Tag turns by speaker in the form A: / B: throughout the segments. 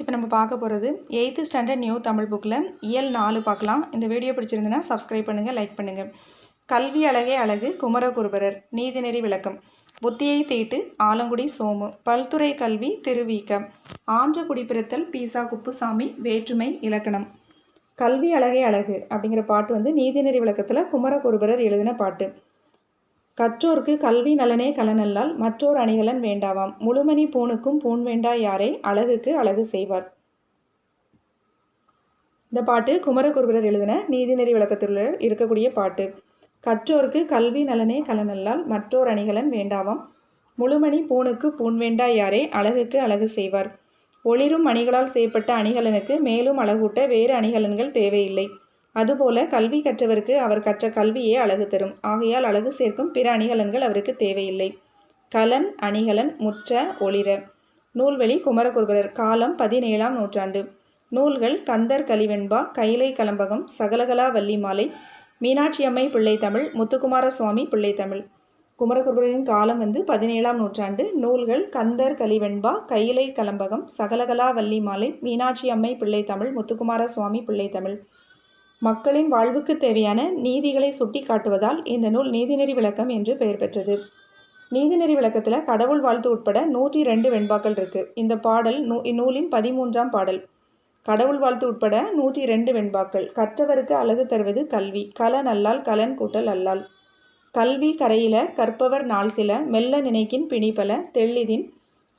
A: இப்போ நம்ம பார்க்க போகிறது எயித்து ஸ்டாண்டர்ட் நியூ தமிழ் புக்கில் இயல் நாலு பார்க்கலாம். இந்த வீடியோ பிடிச்சிருந்துன்னா சப்ஸ்கிரைப் பண்ணுங்கள் லைக் பண்ணுங்கள் கல்வி அழகே அழகு குமரகுருபரர் நீதிநெறி விளக்கம். புத்தியை தீட்டு ஆலங்குடி சோமு பல்துறை கல்வி திருவீக்கம். ஆன்ற குடிப்பிறத்தல் பீசா குப்புசாமி வேற்றுமை இலக்கணம். கல்வி அழகே அழகு அப்படிங்கிற பாட்டு வந்து நீதிநெறி விளக்கத்தில் குமரகுருபரர் எழுதின பாட்டு. கற்றோர்க்கு கல்வி நலனே கலனல்லால் மற்றோர் அணிகலன் வேண்டாவாம். முழுமணி பூணுக்கும் பூண் வேண்டா யாரை? அழகுக்கு அழகு செய்வார். இந்த பாட்டு குமரகுருபரர் எழுதின நீதிநெறி விளக்கத்தில் இருக்கக்கூடிய பாட்டு. கற்றோர்க்கு கல்வி நலனே கலனல்லால் மற்றோர் அணிகலன் வேண்டாவாம். முழுமணி பூணுக்கு பூண் வேண்டா யாரே? அழகுக்கு அழகு செய்வார். ஒளிரும் அணிகளால் செய்யப்பட்ட அணிகலனுக்கு மேலும் அழகூட்ட வேறு அணிகலன்கள் தேவையில்லை. அதுபோல கல்வி கற்றவருக்கு அவர் கற்ற கல்வியே அழகு தரும். ஆகையால் அழகு சேர்க்கும் பிற அணிகலன்கள் அவருக்கு தேவையில்லை. கலன் அணிகலன் முற்ற ஒளிர. நூல்வெளி குமரகுருபரர். காலம் பதினேழாம் நூற்றாண்டு. நூல்கள் கந்தர் கலிவெண்பா கைலை கலம்பகம் சகலகலா வள்ளி மாலை மீனாட்சியம்மை பிள்ளை தமிழ் முத்துக்குமார சுவாமி பிள்ளை தமிழ் குமரகுருபரின் காலம் வந்து பதினேழாம் நூற்றாண்டு. நூல்கள் கந்தர் கலிவெண்பா கைலை கலம்பகம் சகலகலா வள்ளி மாலை மீனாட்சி அம்மை பிள்ளை தமிழ் முத்துக்குமார சுவாமி பிள்ளை தமிழ் மக்களின் வாழ்வுக்கு தேவையான நீதிகளை சுட்டி காட்டுவதால் இந்த நூல் நீதிநெறி விளக்கம் என்று பெயர் பெற்றது. நீதிநெறி விளக்கத்தில் கடவுள் வாழ்த்து உட்பட நூற்றி ரெண்டு வெண்பாக்கள் இருக்குது இந்த பாடல் நூ இந்நூலின் பதிமூன்றாம் பாடல். கடவுள் வாழ்த்து உட்பட நூற்றி ரெண்டு வெண்பாக்கள். கற்றவருக்கு அழகு தருவது கல்வி. கலன் அல்லால் கலன் கூட்டல் அல்லால். கல்வி கரையில கற்பவர் நாள் சில. மெல்ல நினைக்கின் பிணிபல தெள்ளிதின்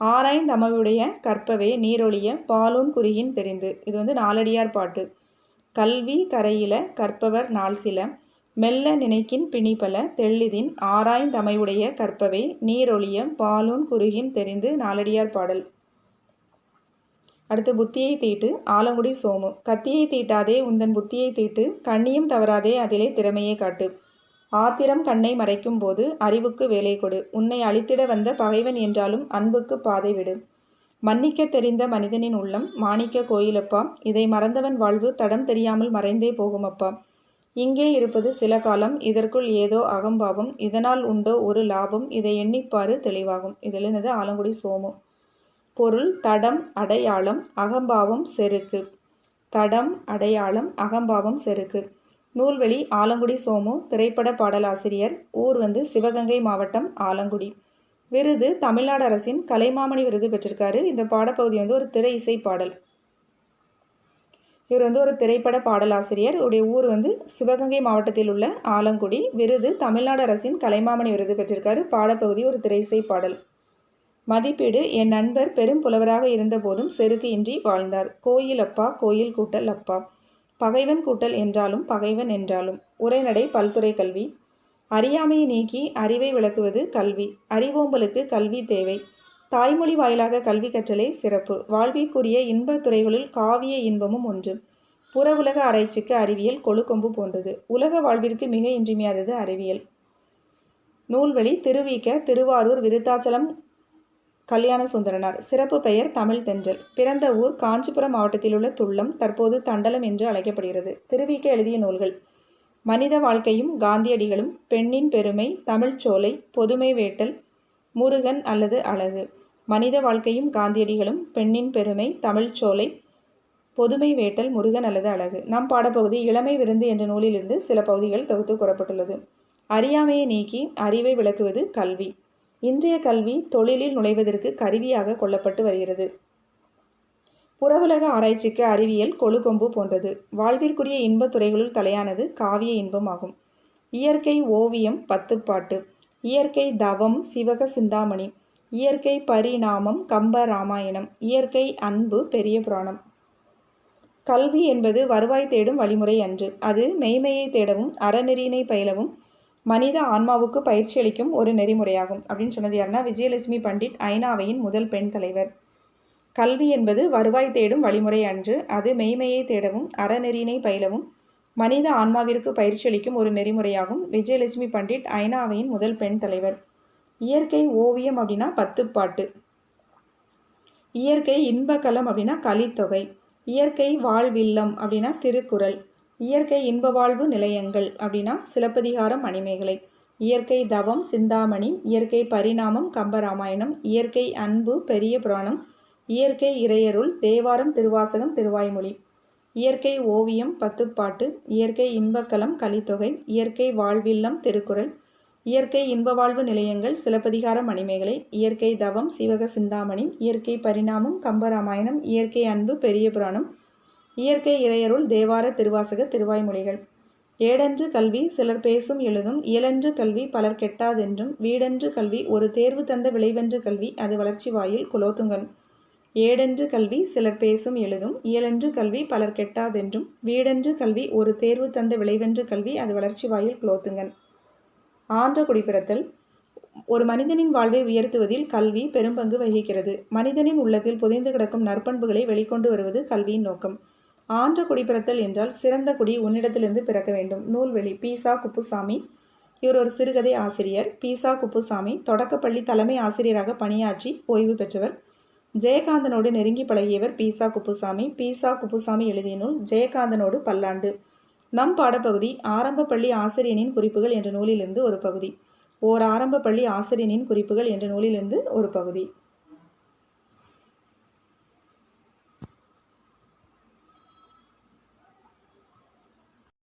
A: ஆராய்ந்தமவுடைய கற்பவே நீரொழிய பாலூன் குறுகின் தெரிந்து. இது வந்து நாலடியார் பாட்டு. கல்வி கரையில கற்பவர் நாள் சில மெல்ல நினைக்கின் பிணிபல தெள்ளிதின் ஆராய்ந்தமையுடைய கற்பவை நீரொழிய பாலூன் குறுகின் தெரிந்து நாலடியார் பாடல். அடுத்து புத்தியை தீட்டு ஆலங்குடி சோமு. கத்தியை தீட்டாதே உந்தன் புத்தியை தீட்டு கண்ணியும் தவறாதே அதிலே திறமையை காட்டு. ஆத்திரம் கண்ணை மறைக்கும் போது அறிவுக்கு வேலை கொடு. உன்னை அழித்திட வந்த பகைவன் என்றாலும் அன்புக்கு பாதை விடு. மன்னிக்க தெரிந்த மனிதனின் உள்ளம் மாணிக்க கோயிலப்பா. இதை மறந்தவன் வாழ்வு தடம் தெரியாமல் மறைந்தே போகுமப்பா. இங்கே இருப்பது சில காலம் இதற்குள் ஏதோ அகம்பாவம் இதனால் உண்டோ ஒரு லாபம் இதை எண்ணிப்பாரு தெளிவாகும். இது ஆலங்குடி சோமு. பொருள் தடம் அடையாளம் அகம்பாவம் செருக்கு. தடம் அடையாளம் அகம்பாவம் செருக்கு. நூல்வெளி ஆலங்குடி சோமு திரைப்பட பாடலாசிரியர் ஊர் வந்து சிவகங்கை மாவட்டம் ஆலங்குடி. விருது தமிழ்நாடு அரசின் கலைமாமணி விருது பெற்றிருக்காரு. இந்த பாடப்பகுதி வந்து ஒரு திரை இசை பாடல். இவர் வந்து ஒரு திரைப்பட பாடலாசிரியர். இவருடைய ஊர் வந்து சிவகங்கை மாவட்டத்தில் உள்ள ஆலங்குடி. விருது தமிழ்நாடு அரசின் கலைமாமணி விருது பெற்றிருக்காரு. பாடப்பகுதி ஒரு திரை இசை பாடல். மதிப்பீடு என் நண்பர் பெரும் புலவராக இருந்தபோதும் செருக்கு இன்றி வாழ்ந்தார். கோயில் அப்பா கோயில் கூட்டல் அப்பா. பகைவன் கூட்டல் என்றாலும் பகைவன் என்றாலும். உரைநடை பல்துறை கல்வி. அறியாமையை நீக்கி அறிவை விளக்குவது கல்வி. அறிவோம்பலுக்கு கல்வி தேவை. தாய்மொழி வாயிலாக கல்வி கற்றலே சிறப்பு. வாழ்விற்குரிய இன்பத் துறைகளில் காவிய இன்பமும் ஒன்று. புற உலக ஆராய்ச்சிக்கு அறிவியல் கொழுக்கொம்பு போன்றது. உலக வாழ்விற்கு மிக இன்றியமையாதது அறிவியல். நூல்வழி திருவிக்க திருவாரூர் விருத்தாச்சலம் கல்யாண சுந்தரனார். சிறப்பு பெயர் தமிழ் தென்றல். பிறந்த ஊர் காஞ்சிபுரம் மாவட்டத்தில் உள்ள துள்ளம் தற்போது தண்டலம் என்று அழைக்கப்படுகிறது. திருவிக்க எழுதிய நூல்கள். மனித வாழ்க்கையும் காந்தியடிகளும் பெண்ணின் பெருமை தமிழ்ச்சோலை பொதுமை வேட்டல் முருகன் அல்லது அழகு. மனித வாழ்க்கையும் காந்தியடிகளும் பெண்ணின் பெருமை தமிழ்ச்சோலை பொதுமை வேட்டல் முருகன் அல்லது அழகு. நம் பாடப்பகுதி இளமை விருந்து என்ற நூலிலிருந்து சில பகுதிகள் தொகுத்து கூறப்பட்டுள்ளது. அறியாமையை நீக்கி அறிவை விளக்குவது கல்வி. இன்றைய கல்வி தொழிலில் நுழைவதற்கு கருவியாக கொள்ளப்பட்டு வருகிறது. புறவுலக ஆராய்ச்சிக்கு அறிவியல் கொழுகொம்பு போன்றது. வாழ்விற்குரிய இன்பத் துறைகளுள் தலையானது காவிய இன்பம் ஆகும் இயற்கை ஓவியம் பத்துப்பாட்டு. இயற்கை தவம் சிவக சிந்தாமணி. இயற்கை பரிணாமம் கம்ப ராமாயணம். இயற்கை அன்பு பெரிய புராணம். கல்வி என்பது வருவாய் தேடும் வழிமுறை அன்று. அது மெய்மையை தேடவும் அறநெறியினை பயிலவும் மனித ஆன்மாவுக்கு பயிற்சி அளிக்கும் ஒரு நெறிமுறையாகும். அப்படின்னு சொன்னது யாருன்னா விஜயலட்சுமி பண்டிட் ஐநாவையின் முதல் பெண் தலைவர். கல்வி என்பது வருவாய் தேடும் வழிமுறை அன்று அது மெய்மையை தேடவும் அறநெறியினை பயிலவும் மனித ஆன்மாவிற்கு பயிற்சி அளிக்கும் ஒரு நெறிமுறையாகும். விஜயலட்சுமி பண்டிட் ஐநாவையின் முதல் பெண் தலைவர். இயற்கை ஓவியம் அப்படின்னா பத்து பாட்டு இயற்கை இன்பக்கலம் அப்படின்னா கலித்தொகை. இயற்கை வாழ்வில்லம் அப்படின்னா திருக்குறள். இயற்கை இன்ப வாழ்வு நிலையங்கள் அப்படின்னா சிலப்பதிகாரம் மணிமேகலை. இயற்கை தவம் சிந்தாமணி. இயற்கை பரிணாமம் கம்பராமாயணம். இயற்கை அன்பு பெரிய புராணம். இயற்கை இறையருள் தேவாரம் திருவாசகம் திருவாய்மொழி. இயற்கை ஓவியம் பத்துப்பாட்டு. இயற்கை இன்பக்கலம் கலித்தொகை. இயற்கை வாழ்வில்லம் திருக்குறள். இயற்கை இன்ப வாழ்வு நிலையங்கள் சிலப்பதிகார மணிமேகலை. இயற்கை தவம் சிவக சிந்தாமணி. இயற்கை பரிணாமம் கம்பராமாயணம். இயற்கை அன்பு பெரிய புராணம். இயற்கை இறையருள் தேவார திருவாசக திருவாய்மொழிகள். ஏடென்று கல்வி சிலர் பேசும் எழுதும். இயலன்று கல்வி பலர் கெட்டாதென்றும். வீடென்று கல்வி ஒரு தேர்வு தந்த விளைவென்று கல்வி அது வளர்ச்சி வாயில் குலோத்துங்கன். ஏடென்று கல்வி சிலர் பேசும் எழுதும் இயலென்று கல்வி பலர் கெட்டாதென்றும் வீடென்று கல்வி ஒரு தேர்வு தந்த விளைவென்று கல்வி அது வளர்ச்சி வாயில் குலோத்துங்கன். ஆன்ற குடிபிறத்தல் ஒரு மனிதனின் வாழ்வை உயர்த்துவதில் கல்வி பெரும்பங்கு வகிக்கிறது. மனிதனின் உள்ளத்தில் புதைந்து கிடக்கும் நற்பண்புகளை வெளிக்கொண்டு வருவது கல்வியின் நோக்கம். ஆன்ற குடிபிறத்தல் என்றால் சிறந்த குடி உன்னிடத்திலிருந்து பிறக்க வேண்டும். நூல்வெளி பீசா குப்புசாமி இவர் ஒரு சிறுகதை ஆசிரியர். பீசா குப்புசாமி தொடக்கப்பள்ளி தலைமை ஆசிரியராக பணியாற்றி ஓய்வு பெற்றவர். ஜெயகாந்தனோடு நெருங்கி பழகியவர் பீசா குப்புசாமி. பீசா குப்புசாமி எழுதிய நூல் ஜெயகாந்தனோடு பல்லாண்டு. நம் பாடப்பகுதி ஆரம்ப பள்ளி ஆசிரியனின் குறிப்புகள் என்ற நூலிலிருந்து ஒரு பகுதி. ஓர் ஆரம்ப பள்ளி ஆசிரியனின் குறிப்புகள் என்ற நூலிலிருந்து ஒரு பகுதி.